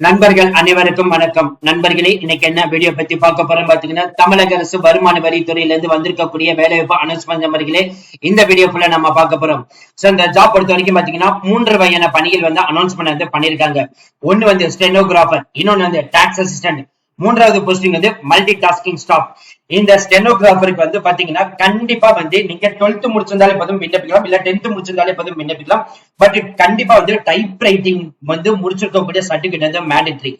நண்பர்கள் அனைவருக்கும் வணக்கம். நண்பர்களே இன்னைக்கு என்ன வீடியோ பத்தி பார்க்க போறோம் பாத்தீங்கன்னா தமிழக அரசு வருமான வரித்துறையில இருந்து வந்திருக்கக்கூடிய வேலைவாய்ப்பு அனௌன்ஸ்மெண்ட் நண்பர்களே இந்த வீடியோ ஃபுல்லா நம்ம பார்க்க போறோம். சோ இந்த ஜாப் பொறுத்த வரைக்கும் பாத்தீங்கன்னா மூன்று வகையான பணிகள் வந்து அனௌன்ஸ்மெண்ட் வந்து பண்ணிருக்காங்க ஒன்னு வந்து ஸ்டெனோகிராஃபர் இன்னொன்னு வந்து டாக்ஸ் அசிஸ்டன்ட் மூன்றாவது போஸ்டிங் வந்து மல்டி டாஸ்கிங் ஸ்டாப் இந்த ஸ்டெனோகிராஃபருக்கு வந்து பாத்தீங்கன்னா கண்டிப்பா வந்து நீங்க டுவெல்த் முடிச்சிருந்தாலே போதும் விண்ணப்பிக்கலாம் இல்ல டென்த் முடிச்சிருந்தாலே போதும் விண்ணப்பிக்கலாம். பட் கண்டிப்பா வந்து டைப் ரைட்டிங் வந்து முடிச்சிருக்கக்கூடிய சர்டிபிகேட் வந்து மேண்டட்ரி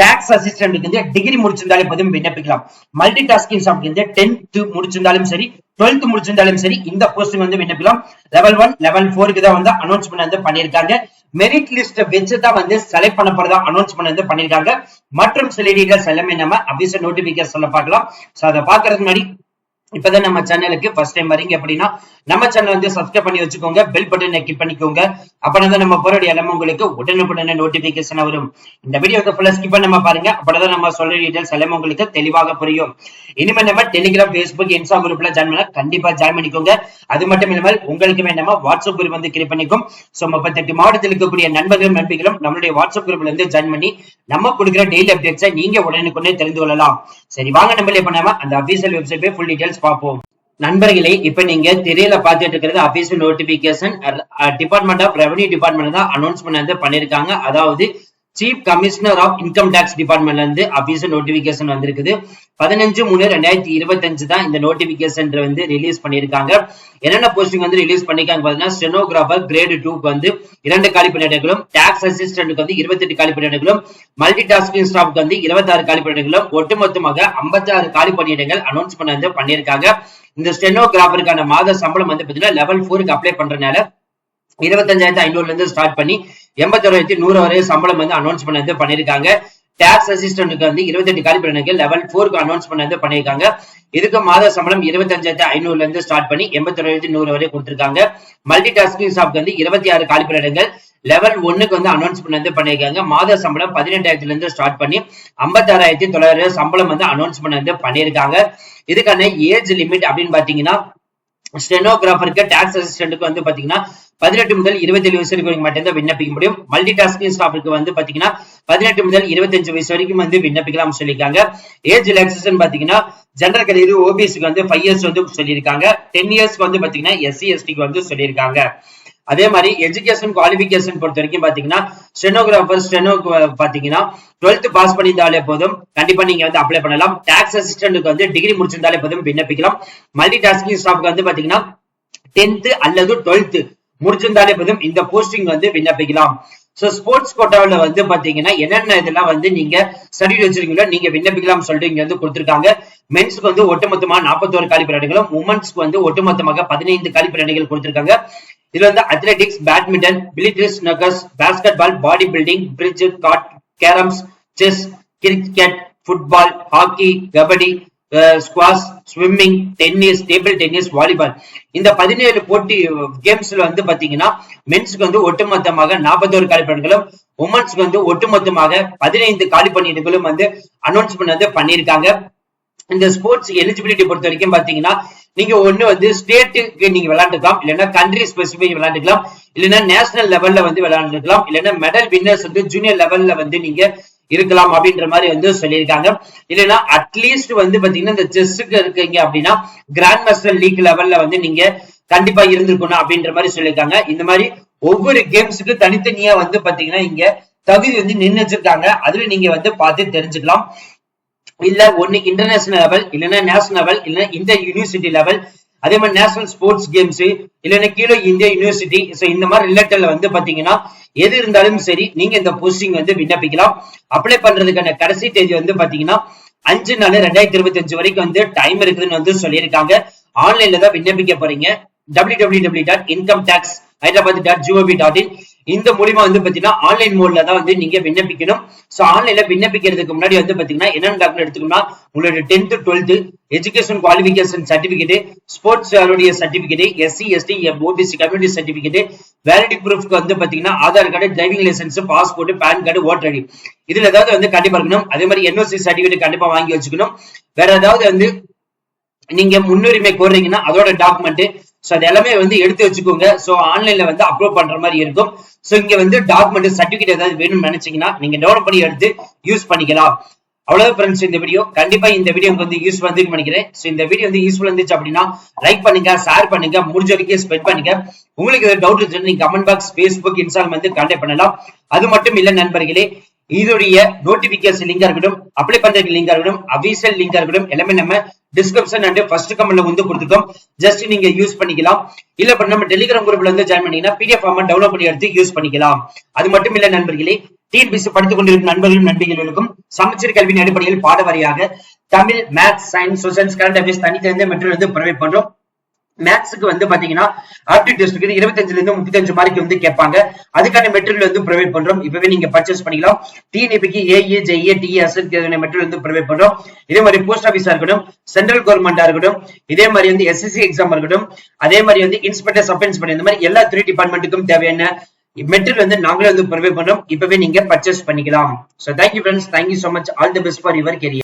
டாக்ஸ் அசிஸ்டன்ட்க்கு வந்து டிகிரி முடிச்சிருந்தாலே போதும் விண்ணப்பிக்கலாம். மல்டி டாஸ்கிங் ஸ்டாப் வந்து டென்த் முடிச்சிருந்தாலும் சரி டுவெல்த் முடிச்சிருந்தாலும் சரி இந்த போஸ்டிங் வந்து விண்ணப்பிக்கலாம். லெவல் ஒன் லெவல் ஃபோருக்கு தான் வந்து அனௌன்ஸ்மெண்ட் வந்து பண்ணியிருக்காங்க. மெரிட் லிஸ்ட் வச்சு தான் வந்து செலக்ட் பண்ண போறதா அனௌன்ஸ்மெண்ட் வந்து பண்ணிருக்காங்க. மற்றும் சில டீடைல்ஸ் எல்லாமே நம்ம அபிஷன் நோட்டிபிகேஷன்ல பார்க்கலாம். சோ அதை பாக்குறதுக்கு முன்னாடி இப்பதான் நம்ம சேனலுக்கு ஃபர்ஸ்ட் டைம் வரீங்க அப்படின்னா நம்ம சேனல் வந்து சப்ஸ்கிரைப் பண்ணி வச்சுக்கோங்க பெல் பட்டனை கிளிக் பண்ணிக்கோங்க. அப்படின்னா தான் நம்ம போறோட எல்லாமே உங்களுக்கு உடனுக்குடனே நோட்டிபிகேஷன் வரும். இந்த வீடியோ ஃபுல்லா ஸ்கிப் பண்ணாம பாருங்க. அப்பதான் நம்ம சொல்ற டீடைல்ஸ் எல்லாமே உங்களுக்கு தெளிவாக புரியும். இனிமே நம்ம டெலிகிராம் பேஸ்புக் இன்ஸ்டா குரூப்ல ஜாயின் பண்ணா கண்டிப்பா ஜாயின் பண்ணிக்கோங்க. அது மட்டும் இல்லாமல் உங்களுக்கு வேண்டாம வாட்ஸ்அப் குரூப் வந்து கிரியேட் பண்ணிக்கும். சோ முப்பத்தெட்டு மாவட்டத்தில் இருக்கக்கூடிய நண்பர்களும் நண்பிகளும் நம்மளுடைய வாட்ஸ்அப் குரூப்ல இருந்து ஜாயின் பண்ணி நம்ம கொடுக்குற டெய்லி அப்டேட்ஸை நீங்க உடனுக்குடனே தெரிந்து கொள்ளலாம். சரி வாங்க நம்ம பண்ணாம அந்த அபிஷியல் வெப்சைட் ஃபுல் டீடைல்ஸ் பார்ப்போம். நண்பர்களே இப்ப நீங்க திரையில பாத்துட்டு இருக்கிறது official notification department of revenue department தான் அனௌன்ஸ்மெண்ட் வந்து பண்ணிருக்காங்க. அதாவது chief commissioner of income tax டிபார்ட்மெண்ட்ல இருந்து அபிஷியல் நோட்டிபிகேஷன் வந்திருக்குது. பதினஞ்சு மூணு ரெண்டாயிரத்தி இருபத்தஞ்சு தான் இந்த நோட்டிபிகேஷன் வந்து ரிலீஸ் பண்ணியிருக்காங்க என்னென்ன போஸ்டிங் வந்து ரிலீஸ் பண்ணிருக்காங்க பாத்தீங்கன்னா ஸ்டெனோகிராஃபர் கிரேடு டூக்கு வந்து இரண்டு காலி பணியிடங்களும் டாக்ஸ் அசிஸ்டன்ட்க்கு வந்து இருபத்தெட்டு காலி பணியிடங்களும் மல்டி டாஸ்கிங் ஸ்டாஃப்க்கு வந்து இருபத்தாறு காலி பணியிடங்களும் ஒட்டுமொத்தமாக ஐம்பத்தாறு காலி பணியிடங்கள் பண்ண வந்து பண்ணியிருக்காங்க இந்த ஸ்டெனோகிராஃபருக்கான மாத சம்பளம் வந்து பாத்தீங்கன்னா லெவல் ஃபோருக்கு அப்ளை பண்றதுனால இருபத்தஞ்சாயிரத்தி ஐநூறுல இருந்து ஸ்டார்ட் பண்ணி எண்பத்தோராயிரத்தி நூறு வரை சம்பளம் வந்து அனௌன்ஸ் பண்ணது வந்து பண்ணிருக்காங்க டேக்ஸ் அசிஸ்டன்ட்டுக்கு வந்து இருபத்தெட்டு எட்டு பணிக்கு லெவல் ஃபோருக்கு அனௌன்ஸ் பண்ணது வந்து இதுக்கு மாத சம்பளம் இருபத்தஞ்சாயிரத்தி ஐநூறுல இருந்து ஸ்டார்ட் பண்ணி எண்பத்தோராயிரத்தி நூறு வரை கொடுத்திருக்காங்க. மல்டி டாஸ்கிங் ஸ்டாஃப்க்கு வந்து இருபத்தி ஆறு காலி லெவல் ஒன்னுக்கு வந்து அனௌன்ஸ் பண்ணது பண்ணியிருக்காங்க. பண்ணிருக்காங்க மாத சம்பளம் பதினெட்டாயிரத்துல இருந்து ஸ்டார்ட் பண்ணி ஐம்பத்தாறாயிரத்தி தொள்ளாயிரம் சம்பளம் வந்து அனௌன்ஸ் பண்ணது வந்து இதுக்கான ஏஜ் லிமிட் அப்படின்னு பாத்தீங்கன்னா ஸ்டெனோகிராஃபருக்கு டாக்ஸ் அசிஸ்டன்ட்டுக்கு வந்து பாத்தீங்கன்னா பதினெட்டு முதல் இருபத்தி ஏழு வயசு வரைக்கும் மட்டும்தான் விண்ணப்பிக்க முடியும். மல்டி டாஸ்கிங் ஸ்டாஃபுக்கு வந்து பாத்தீங்கன்னா பதினெட்டு முதல் இருபத்தஞ்சு வயசு வரைக்கும் வந்து விண்ணப்பிக்கலாம் சொல்லியிருக்காங்க. ஏஜ் ரிலாக்சேஷன் பாத்தீங்கன்னா ஜெனரல் கரியர் ஓபிஎஸ்க்கு வந்து ஃபைவ் இயர்ஸ் வந்து சொல்லியிருக்காங்க. டென் இயர்ஸ்க்கு வந்து பாத்தீங்கன்னா எஸ்சி எஸ்டிக்கு வந்து சொல்லியிருக்காங்க. அதே மாதிரி எஜுகேஷன் குவாலிபிகேஷன் பொறுத்த வரைக்கும் பாத்தீங்கன்னா ஸ்டெனோகிராஃபர் ஸ்டெனோ பாத்தீங்கன்னா டுவெல்த் பாஸ் பண்ணியிருந்தாலே போதும். கண்டிப்பா நீங்க வந்து அப்ளை பண்ணலாம். டாக்ஸ் அசிஸ்டன்ட்டுக்கு வந்து டிகிரி முடிச்சிருந்தாலே போதும் விண்ணப்பிக்கலாம். மல்டி டாஸ்கிங் ஸ்டாஃப்க்கு வந்து பாத்தீங்கன்னா டென்த் அல்லது டுவெல்த் முடிச்சிருந்தாலே போதும். இந்த போஸ்டிங் வந்து விண்ணப்பிக்கலாம். சோ ஸ்போர்ட்ஸ் கோட்டாவில் வந்து பாத்தீங்கன்னா என்னென்ன இதெல்லாம் வந்து நீங்க ஸ்டடி வச்சிருக்கீங்களோ நீங்க விண்ணப்பிக்கலாம் சொல்லிட்டு இங்க வந்து கொடுத்துருக்காங்க. மென்ஸ்க்கு வந்து ஒட்டுமொத்தமா நாற்பத்தோரு காலி உமன்ஸ்க்கு வந்து ஒட்டுமொத்தமாக பதினைந்து காலி பிராணிகள் கொடுத்திருக்காங்க. இதுல வந்து athletics badminton military snookers basket ball body building bridge card carroms chess cricket football hockey kabaddi squash swimming tennis table tennis volleyball இந்த பதினேழு போட்டி கேம்ஸ்ல வந்து பாத்தீங்கன்னா மென்ஸ்க்கு வந்து ஒட்டுமொத்தமாக நாற்பத்தோரு காலிப்பணிகளும் உமன்ஸ்க்கு வந்து ஒட்டுமொத்தமாக பதினைந்து காலிப்பணிகளும் வந்து அனௌன்ஸ்மெண்ட் வந்து பண்ணியிருக்காங்க. இந்த ஸ்போர்ட்ஸ் எலிஜிபிலிட்டி பொறுத்த வரைக்கும் பாத்தீங்கன்னா நீங்க ஒண்ணு வந்து ஸ்டேட்டுக்கு நீங்க விளையாண்டுக்கலாம். இல்லைன்னா கண்ட்ரி ஸ்பெசிபிக் விளையாண்டுக்கலாம். இல்லைன்னா நேஷனல் லெவல்ல வந்து விளையாண்டுக்கலாம். இல்லைன்னா மெடல் வின்னர்ஸ் வந்து ஜூனியர் லெவல்ல வந்து நீங்க இருக்கலாம் அப்படின்ற மாதிரி வந்து சொல்லியிருக்காங்க. இல்லைன்னா அட்லீஸ்ட் வந்து பாத்தீங்கன்னா இந்த செஸ்ஸுக்கு இருக்கீங்க அப்படின்னா கிராண்ட் மாஸ்டர் லீக் லெவல்ல வந்து நீங்க கண்டிப்பா இருந்திருக்கணும் அப்படின்ற மாதிரி சொல்லியிருக்காங்க. இந்த மாதிரி ஒவ்வொரு கேம்ஸுக்கு தனித்தனியா வந்து பாத்தீங்கன்னா இங்க தகுதி வந்து நிர்ணயிச்சிருக்காங்க அதுல நீங்க வந்து பார்த்து தெரிஞ்சுக்கலாம். இல்ல ஒண்ணு இன்டர்நேஷனல் லெவல் இல்லைன்னா நேஷனல் லெவல் இல்லைன்னா இந்த யூனிவர்சிட்டி லெவல் அதே மாதிரி நேஷனல் ஸ்போர்ட்ஸ் கேம்ஸ் இல்லைன்னா கீழே இந்தியா யூனிவர்சிட்டி ஸோ இந்த மாதிரி ரிலேட்டட்ல வந்து பாத்தீங்கன்னா எது இருந்தாலும் சரி நீங்க இந்த போஸ்டிங் வந்து விண்ணப்பிக்கலாம். அப்ளை பண்றதுக்கான கடைசி தேதி வந்து பாத்தீங்கன்னா அஞ்சு நாலு ரெண்டாயிரத்தி இருபத்தி அஞ்சு வரைக்கும் வந்து டைம் இருக்குதுன்னு வந்து சொல்லியிருக்காங்க. ஆன்லைன்ல தான் விண்ணப்பிக்க போறீங்க. W W W dot income tax Hyderabad dot ஜிஓபி dot in இந்த மூலியமா வந்து பாத்தீங்கன்னா ஆன்லைன் மோட்ல தான் வந்து நீங்க விண்ணப்பிக்கணும். சோ ஆன்லைன்ல விண்ணப்பிக்கிறதுக்கு முன்னாடி வந்து பாத்தீங்கன்னா என்னென்ன டாக்குமெண்ட் எடுத்துக்கணும்னா உங்களோட tenth twelfth education qualification certificate sports certificate SC ST OBC community certificate validity ப்ரூஃப்க்கு வந்து பாத்தீங்கன்னா Aadhaar card driving licence passport PAN card voter ID இதுல ஏதாவது வந்து கண்டிப்பா இருக்கணும். அதே மாதிரி என்ஓசி சர்டிபிகேட் கண்டிப்பா வாங்கி வச்சுக்கணும். வேற ஏதாவது வந்து நீங்க முன்னுரிமை கோர்றீங்கன்னா அதோட டாக்குமெண்ட் சோ அது எல்லாமே வந்து எடுத்து வச்சுக்கோங்க. சோ ஆன்லைன்ல வந்து அப்லோட் பண்ற மாதிரி இருக்கும். சோ இங்க வந்து டாக்குமெண்ட் சர்டிபிகேட் ஏதாவது வேணும்னு நினைச்சீங்கன்னா நீங்க டெவலப் பண்ணி எடுத்து யூஸ் பண்ணிக்கலாம். அவ்வளவு ஃப்ரெண்ட்ஸ் இந்த வீடியோ கண்டிப்பா இந்த வீடியோ உங்களுக்கு வந்து யூஸ் வந்து நினைக்கிறேன். சோ இந்த வீடியோ வந்து யூஸ்ஃபுல் இருந்துச்சு அப்படின்னா லைக் பண்ணுங்க ஷேர் பண்ணுங்க முடிஞ்ச வரைக்கும் ஸ்பெண்ட் பண்ணுங்க. உங்களுக்கு ஏதாவது டவுட் இருந்துச்சு நீங்க கமெண்ட் பாக்ஸ் ஃபேஸ்புக் இன்ஸ்டால் வந்து கான்டாக்ட் பண்ணலாம். அது மட்டும் இல்ல நண்பர்களே இதோடைய நோட்டிபிகேஷன் லிங்கா இருக்கட்டும் அப்ளை பண்றதுக்கு லிங்கா இருக்கட்டும் அபிஷியல் லிங்கா இருக்கட்டும் எல்லாமே நம்ம டிஸ்கிரிப்ஷன் அண்ட் ஃபர்ஸ்ட் கமெண்ட்ல வந்து கொடுத்துருக்கோம் ஜஸ்ட் நீங்க யூஸ் பண்ணிக்கலாம். இல்ல இப்ப நம்ம டெலிகிராம் குரூப்ல வந்து ஜாயின் பண்ணீங்கன்னா பிடிஎஃப் ஃபார்ம் டவுன்லோட் பண்ணி எடுத்து யூஸ் பண்ணிக்கலாம். அது மட்டும் இல்ல நண்பர்களே டிஎன்பிசி படித்துக் கொண்டிருக்கும் நண்பர்களும் நண்பிகளுக்கும் சமச்சீர் கல்வியின் அடிப்படையில் பாடவாரியாக Tamil maths science social current affairs தனித்தனிந்த material வந்து பண்றோம். மேத்ஸுக்கு வந்து பாத்தீங்கன்னா ஆப்டிட் டெஸ்ட்டுக்கு இருபத்தஞ்சுல இருந்து முப்பத்தஞ்சு மார்க் வந்து கேட்பாங்க. அதுக்கான மெட்டீரியல் வந்து ப்ரொவைட் பண்றோம். இப்பவே நீங்க பர்ச்சேஸ் பண்ணிக்கலாம். டிஎன்பிக்கு ஏஏ ஜெஏ டிஎஸ் மெட்டீரியல் வந்து ப்ரொவைட் பண்றோம். இதே மாதிரி போஸ்ட் ஆஃபீஸா இருக்கட்டும் சென்ட்ரல் கவர்மெண்டா இருக்கட்டும் இதே மாதிரி வந்து எஸ்எஸ்சி எக்ஸாம் இருக்கட்டும் அதே மாதிரி வந்து இன்ஸ்பெக்டர் சப் இன்ஸ்பெக்டர் இந்த மாதிரி எல்லா த்ரீ டிபார்ட்மெண்ட்டுக்கும் தேவையான மெட்டீரியல் வந்து நாங்களே வந்து ப்ரொவைட் பண்றோம். இப்பவே நீங்க பர்ச்சேஸ் பண்ணிக்கலாம். So thank you friends thank you so much all the best for your career